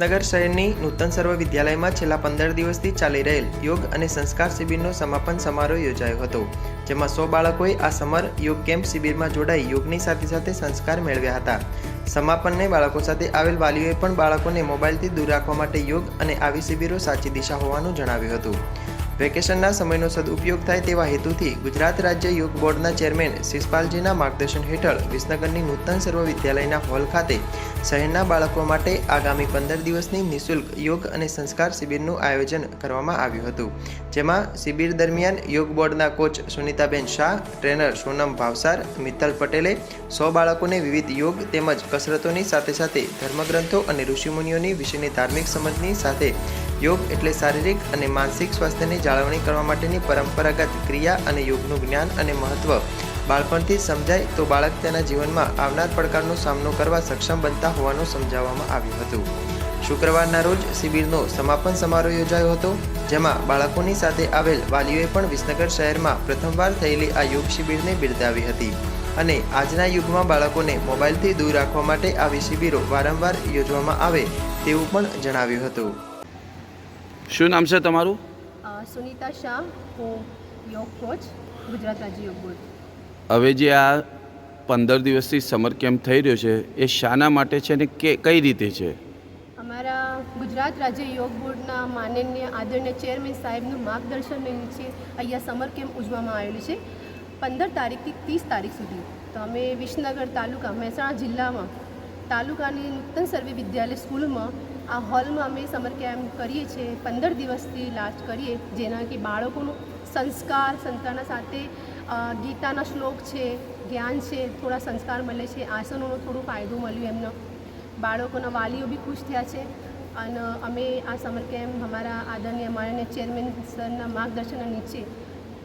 વિસનગર શહેરની નૂતન સર્વ વિદ્યાલયમાં છેલ્લા પંદર દિવસથી ચાલી રહેલ યોગ અને સંસ્કાર શિબિરનો સમાપન સમારોહ યોજાયો હતો, જેમાં સો બાળકોએ આ સમર યોગ કેમ્પ શિબિરમાં જોડાઈ યોગની સાથે સાથે સંસ્કાર મેળવ્યા હતા. સમાપનને બાળકો સાથે આવેલ વાલીઓએ પણ બાળકોને મોબાઈલથી દૂર રાખવા માટે યોગ અને આવી શિબિરો સાચી દિશા હોવાનું જણાવ્યું હતું. વેકેશનના સમયનો સદુપયોગ થાય તેવા હેતુથી ગુજરાત રાજ્ય યોગ બોર્ડના ચેરમેન શિષપાલજીના માર્ગદર્શન હેઠળ વિસનગરની નૂતન સર્વ વિદ્યાલયના હોલ ખાતે શહેરના બાળકો માટે આગામી પંદર દિવસની નિઃશુલ્ક યોગ અને સંસ્કાર શિબિરનું આયોજન કરવામાં આવ્યું હતું, જેમાં શિબિર દરમિયાન યોગ બોર્ડના કોચ સુનિતાબેન શાહ, ટ્રેનર સોનમ ભાવસાર, મિત્તલ પટેલે સો બાળકોને વિવિધ યોગ તેમજ કસરતોની સાથે સાથે ધર્મગ્રંથો અને ઋષિમુનિઓની વિશેની ધાર્મિક સમજની સાથે યોગ એટલે શારીરિક અને માનસિક સ્વાસ્થ્યની જાળવણી કરવા માટેની પરંપરાગત ક્રિયા અને યોગનું જ્ઞાન અને મહત્વ બાળપણથી જ સમજાય તો બાળક તેના જીવનમાં આવનાર પડકારનો સામનો કરવા સક્ષમ બનતા હોવાનું સમજાવવામાં આવ્યું હતું. શુક્રવારના રોજ શિબિરનો સમાપન સમારોહ યોજાયો હતો જેમાં બાળકોની સાથે આવેલ વાલીઓએ પણ વિસનગર શહેરમાં પ્રથમવાર થયેલી આ યોગ શિબિરને બિરદાવી હતી અને આજના યુગમાં બાળકોને મોબાઈલથી દૂર રાખવા માટે આવી શિબિરો વારંવાર યોજવામાં આવે તેવું પણ જણાવ્યું હતું. શું નામ છે તમારું? સુનિતા સુનીતા શાહ હું યોગ કોચ ગુજરાત રાજ્ય યોગ બોર્ડ. હવે જે આ પંદર દિવસથી સમર કેમ્પ થઈ રહ્યો છે, એ શાના માટે છે ને કે કઈ રીતે છે? અમારા ગુજરાત રાજ્ય યોગ બોર્ડના માનનીય આદરણીય ચેરમેન સાહેબનું માર્ગદર્શન નીચે અહીંયા સમર કેમ્પ ઉજવવામાં આવેલું છે, પંદર તારીખથી ત્રીસ તારીખ સુધી. તો અમે વિસનગર તાલુકા, મહેસાણા જિલ્લામાં, તાલુકાની નૂતન સર્વે વિદ્યાલય સ્કૂલમાં, આ હોલમાં અમે સમર કેમ્પ કરીએ છીએ, પંદર દિવસથી લાસ્ટ કરીએ, જેનાથી બાળકોનું સંસ્કાર સંતાના સાથે ગીતાના શ્લોક છે, જ્ઞાન છે, થોડા સંસ્કાર મળે છે, આસનોનો થોડો ફાયદો મળ્યો એમનો. બાળકોના વાલીઓ બી ખુશ થયા છે. અને, અમે આ સમર કેમ્પ અમારા આદરણીય માનનીય ચેરમેન સરના માર્ગદર્શન નીચે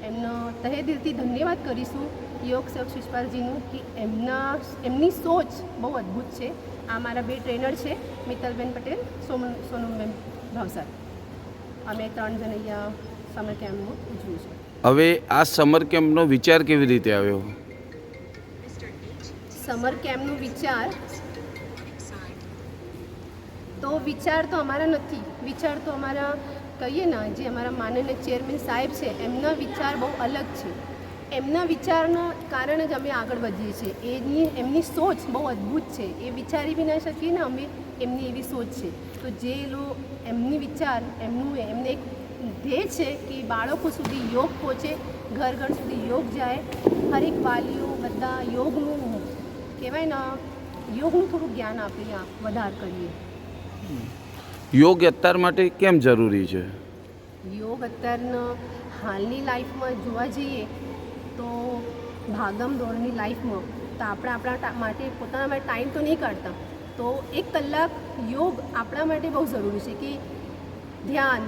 એમનો તહે દિલથી ધન્યવાદ કરીશું યોગ સેવક શિષપાલજીનું કે એમના, એમની સોચ બહુ અદ્ભુત છે. આ મારા બે ટ્રેનર છે, મિત્તલબેન પટેલ, સોમ, સોનમબેન ભાવસાર. અમે ત્રણ જણ અહીંયા સમર કેમ્પનું ઉજવ્યું છે. હવે આ સમર કેમ્પનો વિચાર કેવી રીતે આવ્યો? સમર કેમ્પનો વિચાર? તો વિચાર તો અમારા નથી. વિચાર તો અમારા કહીએ ને જે અમારા માનનીય ચેરમેન સાહેબ છે એમના વિચાર બહુ અલગ છે. એમના વિચારના કારણે જ અમે આગળ વધીએ છીએ. એની એમની સોચ બહુ અદ્ભુત છે. એ વિચારી બી ના શકીએ ને અમે એમની એવી સોચ છે. તો જે લો એમની વિચાર એમનું એમને એક ધ્યેય છે કે બાળકો સુધી યોગ પહોંચે ઘર ઘર સુધી યોગ જાય. હરેક વાલીઓ બધા યોગનું કહેવાય ને યોગનું થોડું જ્ઞાન આપીએ વધાર કરીએ. યોગ અત્યાર માટે કેમ જરૂરી છે? યોગ અત્યારના હાલની લાઈફમાં જોવા જઈએ તો ભાગમ દોડની લાઈફમાં તો આપણે આપણા માટે પોતાના માટે ટાઈમ તો નહીં કાઢતા. તો એક કલાક યોગ આપણા માટે બહુ જરૂરી છે કે ધ્યાન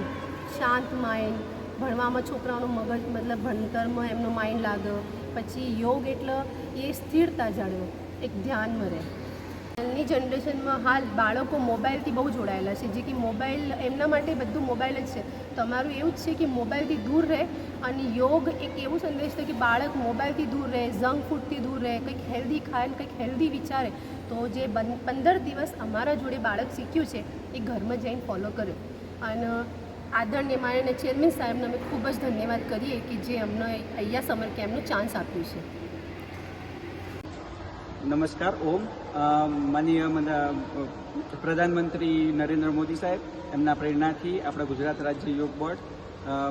શાંત માઇન્ડ ભણવામાં છોકરાઓનું મગજ મતલબ ભણતરમાં એમનો માઇન્ડ લાગે. પછી યોગ એટલે એ સ્થિરતા જાળવે. એક ધ્યાનમાં રહે હાલની જનરેશનમાં હાલ બાળકો મોબાઈલથી બહુ જોડાયેલા છે. જે કે મોબાઈલ એમના માટે બધું મોબાઈલ જ છે. તમારું એવું જ છે કે મોબાઈલથી દૂર રહે અને યોગ એક એવો સંદેશ છે કે બાળક મોબાઈલથી દૂર રહે જંક ફૂડથી દૂર રહે, કંઈક હેલ્ધી ખાય કંઈક હેલ્ધી વિચારે. તો જે પંદર દિવસ અમારા જોડે બાળક શીખ્યું છે, એ ઘરમાં જઈને ફોલો કરે. અને આદરણીય માનીને ચેરમેન સાહેબને અમે ખૂબ જ ધન્યવાદ કરીએ કે જે અમને અહીંયા સમર કેમ્પનો ચાન્સ આપ્યું છે. નમસ્કાર, ઓમ. માનીય પ્રધાનમંત્રી નરેન્દ્ર મોદી સાહેબ, એમના પ્રેરણાથી આપણા ગુજરાત રાજ્ય યોગ બોર્ડ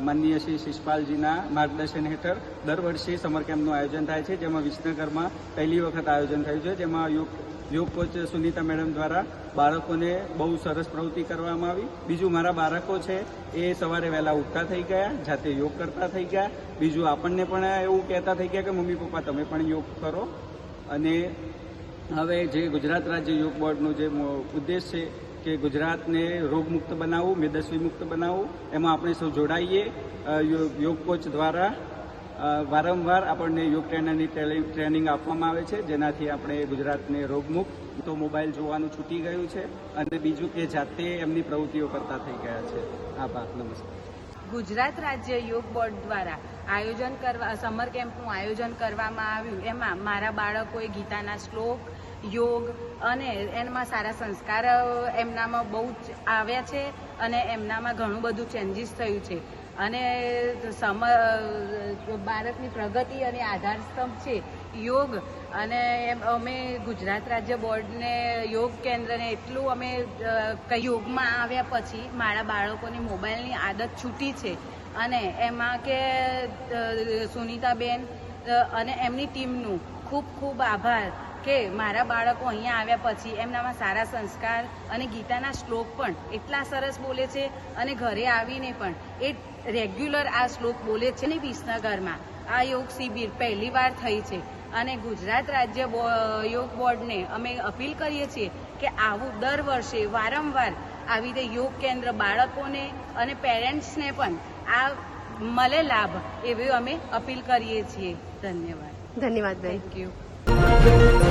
માનનીય શ્રી શિષપાલજીના માર્ગદર્શન હેઠળ દર વર્ષે સમર કેમ્પનું આયોજન થાય છે, જેમાં વિસનગરમાં પહેલી વખત આયોજન થયું છે, જેમાં યોગ યોગ કોચ સુનીતા મેડમ દ્વારા બાળકોને બહુ સરસ પ્રવૃત્તિ કરવામાં આવી. બીજું મારા બાળકો છે, એ સવારે વહેલા ઉઠતા થઈ ગયા, જાતે યોગ કરતા થઈ ગયા. બીજું આપણને પણ એવું કહેતા થઈ ગયા કે, મમ્મી, પપ્પા, તમે પણ યોગ કરો. અને હવે જે ગુજરાત રાજ્ય યોગ બોર્ડનો જે ઉદ્દેશ છે કે ગુજરાતને રોગમુક્ત બનાવવું મેદસ્વી મુક્ત બનાવવું, એમાં આપણે સૌ જોડાઈએ. યોગ કોચ દ્વારા વારંવાર આપણને યોગ ટ્રેનરની ટ્રેનિંગ આપવામાં આવે છે, જેનાથી આપણે ગુજરાતને રોગમુક્ત, તો મોબાઈલ જોવાનું છૂટી ગયું છે, અને બીજું કે જાતે એમની પ્રવૃત્તિઓ કરતા થઈ ગયા છે. આભાર, નમસ્કાર. ગુજરાત રાજ્ય યોગ બોર્ડ દ્વારા આયોજન કરવા, સમર કેમ્પનું આયોજન કરવામાં આવ્યું. એમાં મારા બાળકોએ ગીતાના શ્લોક, યોગ અને એમાં સારા સંસ્કાર એમનામાં બહુ જ આવ્યા છે અને એમનામાં ઘણું બધું ચેન્જીસ થયું છે. અને સમ બાળકની પ્રગતિ અને આધારસ્તંભ છે, યોગ. અને એમ, અમે ગુજરાત રાજ્ય બોર્ડને યોગ કેન્દ્રને એટલું અમે યોગમાં આવ્યા પછી મારા બાળકોની મોબાઈલની આદત છૂટી છે. અને એમાં કે સુનીતાબેન અને એમની ટીમનું ખૂબ ખૂબ આભાર. કે મારા બાળકો અહીંયા આવ્યા પછી એમનામાં સારા સંસ્કાર અને ગીતાના શ્લોક પણ એટલા સરસ બોલે છે અને ઘરે આવીને પણ એ રેગ્યુલર આ શ્લોક બોલે છે ને વિસનગરમાં. આ યોગ શિબિર પહેલી વાર થઈ છે અને ગુજરાત રાજ્ય યોગ બોર્ડને અમે અપીલ કરીએ છીએ કે આવું દર વર્ષે વારંવાર આવી રીતે યોગ કેન્દ્ર બાળકોને અને પેરેન્ટ્સને પણ આ મળે લાભ એવી અમે અપીલ કરીએ છીએ. ધન્યવાદ. ધન્યવાદ થેન્ક યુ Música